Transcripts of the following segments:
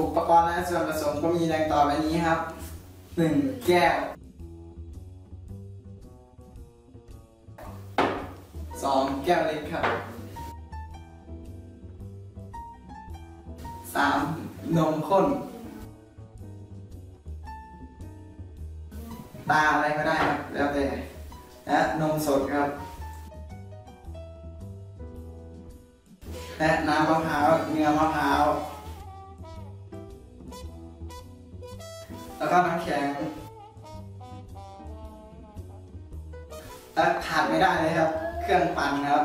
อุปกรณ์และส่วนผสมก็มีดังต่อไปนี้ครับหนึ่งแก้วสองแก้วเล็กครับสามนมข้น ตาอะไรก็ได้ครับ แล้วแต่และนมสดครับ และน้ำมะพร้าวเนื้อมะพร้าว แล้วก็น้ำแข็งและขาดไม่ได้เลยครับ เครื่องปั่นครับ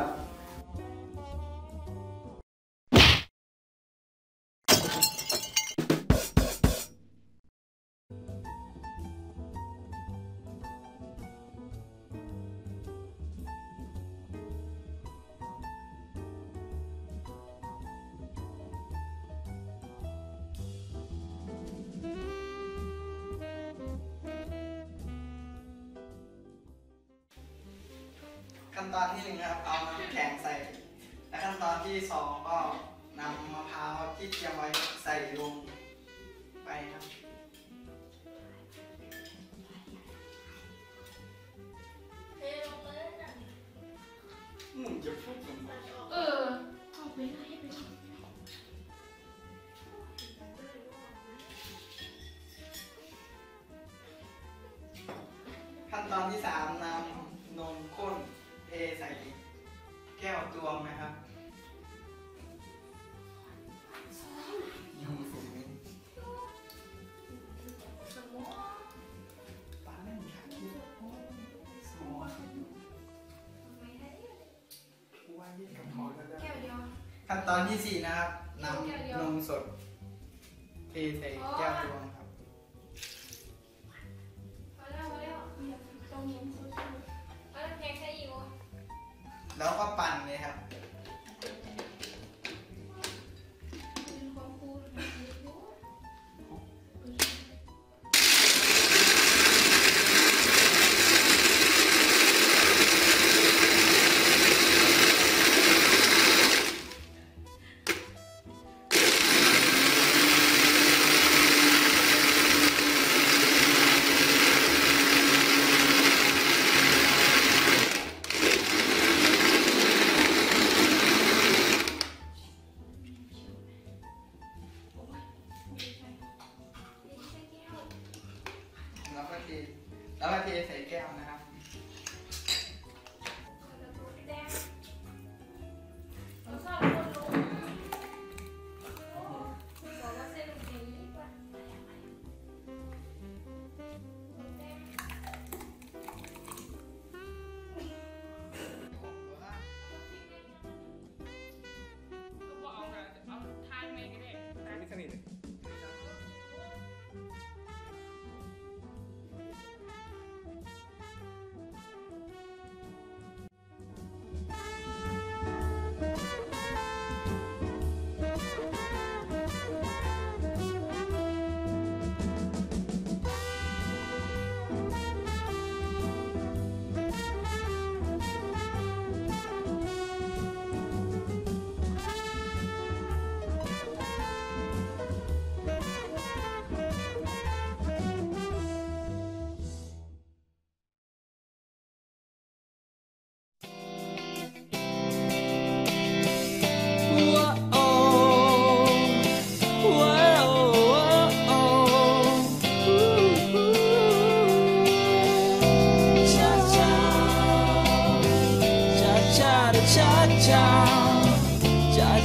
ขั้นตอนที่หนึ่งครับเอาน้ำแข็งใส่ และขั้นตอนที่สองก็นำมะพร้าวที่เตรียมไว้ใส่ลงไปครับมึงจะพูดยังไงเออเอาไปไหนไปขั้นตอนที่สามนำนมข้น ใส่แก้วตวงนะครับยังฝึกไม่ป้าเล่นขันที่สมองว่ายิ่งกับเขาแล้วได้แก้วเดียวขั้นตอนที่สี่นะครับนำนมสดเทใส่แก้วตวง แล้วมาเทใส่แก้วนะ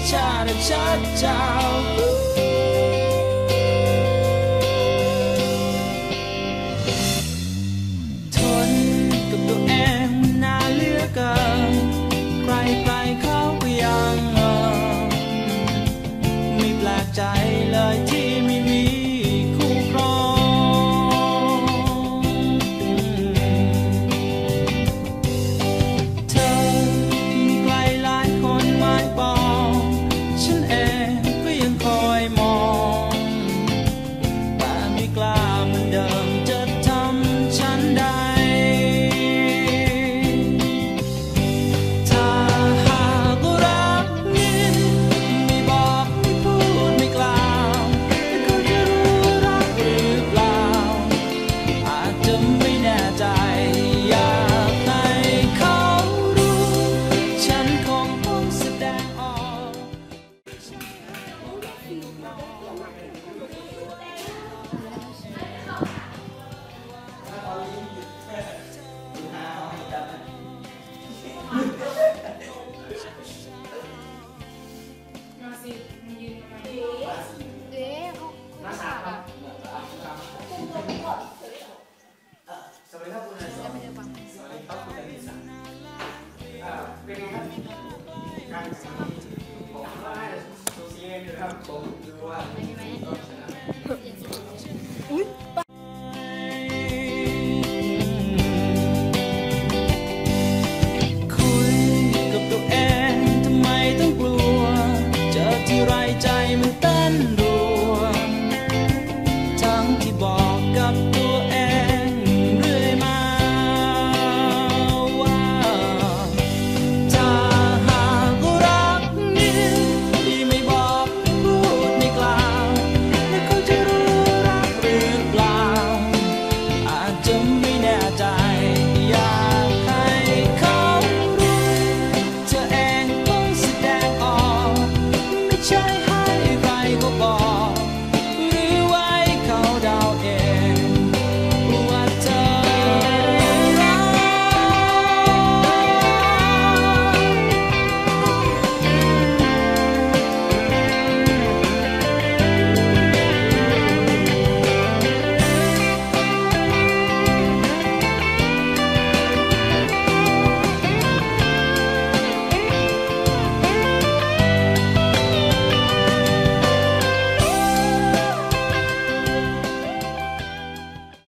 cha cha cha cha. Ooh. Christ, my